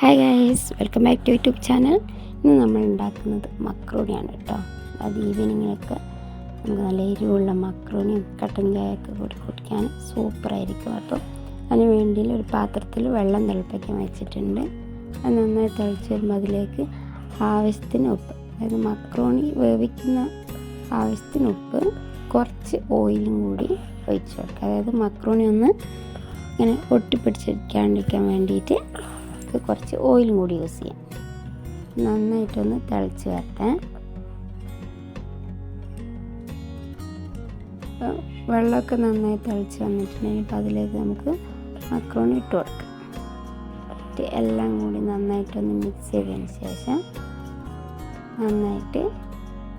Hi guys welcome back to YouTube channel ഇന്ന് നമ്മൾ ഉണ്ടാക്കുന്നത് മക്രോണിയാണ് കേട്ടോ. അത് ഈവനിങ്ങിലൊക്കെ നമുക്ക് നല്ല എരിവുള്ള മക്രോണിയും കട്ടൻ ചായയൊക്കെ കൂടി കുടിക്കാൻ സൂപ്പറായിരിക്കും അപ്പോൾ അതിന് വേണ്ടി ഒരു പാത്രത്തിൽ വെള്ളം തിളപ്പിക്കാൻ വെച്ചിട്ടുണ്ട്. അത് നന്നായി തിളച്ച് വരുമ്പോൾ അതിലേക്ക് ആവശ്യത്തിന് ഉപ്പ് അതായത് മക്രോണി വേവിക്കുന്ന ആവശ്യത്തിന് ഉപ്പ് കുറച്ച് ഓയിലും കൂടി ഒഴിച്ച് കൊടുക്കുക. അതായത് മക്രോണി ഒന്ന് ഇങ്ങനെ ഒട്ടിപ്പിടിച്ചിരിക്കാണ്ടിരിക്കാൻ വേണ്ടിയിട്ട് ഇത് കുറച്ച് ഓയിലും കൂടി യൂസ് ചെയ്യാം. നന്നായിട്ടൊന്ന് തിളച്ച് വരട്ടെ. വെള്ളമൊക്കെ നന്നായി തിളച്ച് വന്നിട്ടുണ്ടെങ്കിൽ അപ്പോൾ അതിലേക്ക് നമുക്ക് മക്രോണി ഇട്ട് കൊടുക്കാം. എല്ലാം കൂടി നന്നായിട്ടൊന്ന് മിക്സ് ചെയ്തതിന് ശേഷം നന്നായിട്ട്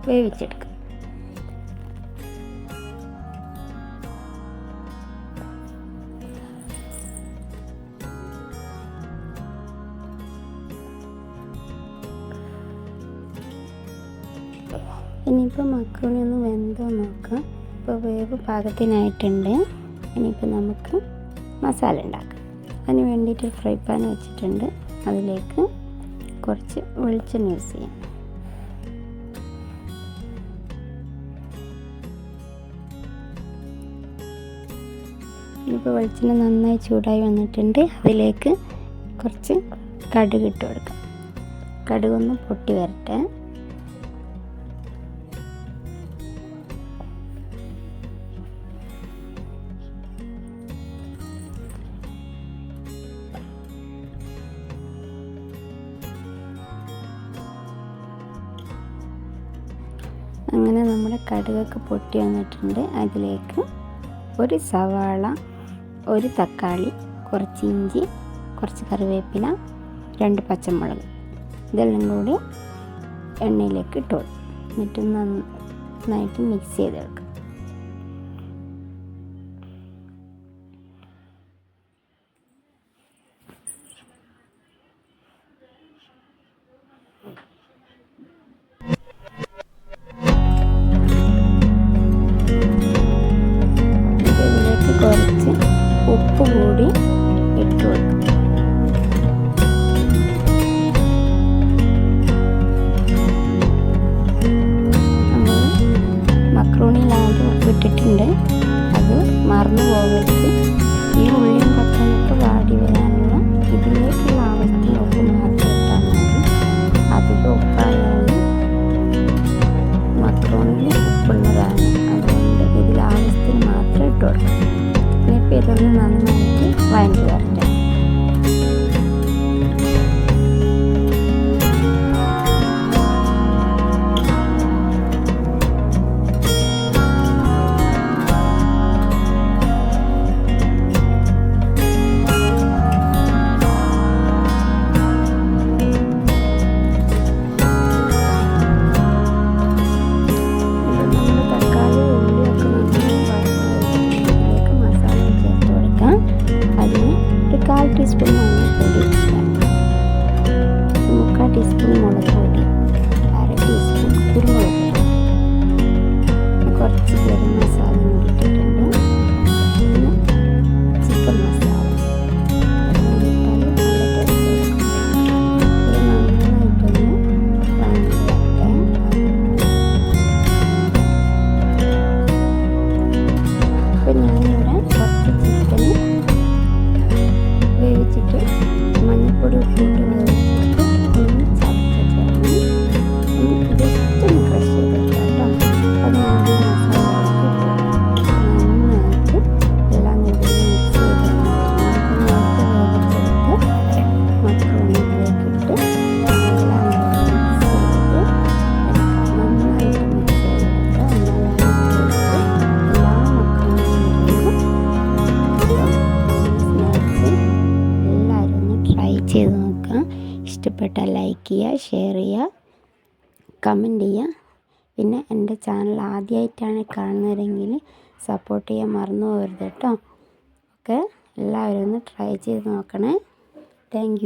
വേവിച്ചെടുക്കാം. ഇനിയിപ്പോൾ മക്കളി ഒന്ന് വെന്തോ നോക്കാം. ഇപ്പോൾ വേവ് പാകത്തിനായിട്ടുണ്ട്. ഇനിയിപ്പോൾ നമുക്ക് മസാല ഉണ്ടാക്കാം. അതിന് വേണ്ടിയിട്ട് ഫ്രൈ പാൻ വെച്ചിട്ടുണ്ട്. അതിലേക്ക് കുറച്ച് വെളിച്ചെണ്ണ യൂസ് ചെയ്യാം. ഇനിയിപ്പോൾ വെളിച്ചെണ്ണ നന്നായി ചൂടായി വന്നിട്ടുണ്ട്. അതിലേക്ക് കുറച്ച് കടുക് ഇട്ട് കൊടുക്കാം. കടുകൊന്ന് പൊട്ടി വരട്ടെ. അങ്ങനെ നമ്മുടെ കടുകൊക്കെ പൊട്ടി വന്നിട്ടുണ്ട്. അതിലേക്ക് ഒരു സവാള ഒരു തക്കാളി കുറച്ച് ഇഞ്ചി കുറച്ച് കറിവേപ്പില രണ്ട് പച്ചമുളക്. ഇതെല്ലാം കൂടി എണ്ണയിലേക്ക് ഇട്ട് എന്നിട്ട് നന്നായിട്ട് മിക്സ് ചെയ്തെടുക്കും. കൂടി ഇട്ട് നമ്മൾ ഉപ്പിട്ടിട്ടുണ്ട്. അത് മറന്നു പോകരുത്. ഈ ഉള്ളിയും തക്കാളിയൊക്കെ വാടി വരാനുള്ള ഇതിലേക്കുള്ള ആവശ്യത്തിന് ഉപ്പ് മാത്രം ഇട്ടാൽ മതി. അധികം ഉപ്പായാലും ഉപ്പുള്ളതാണ്. അതുകൊണ്ട് ഇതിൽ ആവശ്യത്തിന് മാത്രം ഇട്ട് കൊടുക്കാം ഇനിയിപ്പോൾ ഇതൊന്ന് നന്നായിട്ട് വഴറ്റി വരട്ടെ മുക്കാൽ ടീസ്പൂൺ മുളക് പൊടി അര ടീസ്പൂൺ കുരുമുളക് പൊടി കുറച്ച് ഗരം മസാല കൂടി ഇട്ടിട്ടുണ്ട് പിന്നെ ചിക്കൻ മസാല അതും ഇഷ്ടപ്പെട്ട ഇഷ്ടപ്പെട്ടാൽ ലൈക്ക് ചെയ്യുക ഷെയർ ചെയ്യുക കമന്റ് ചെയ്യുക. പിന്നെ എന്റെ ചാനൽ ആദ്യമായിട്ടാണ് കാണുന്നതെങ്കിൽ സപ്പോർട്ട് ചെയ്യാൻ മറന്നു പോകരുത് കേട്ടോ. ഓക്കെ എല്ലാവരും ഒന്ന് ട്രൈ ചെയ്ത് നോക്കണേ. താങ്ക്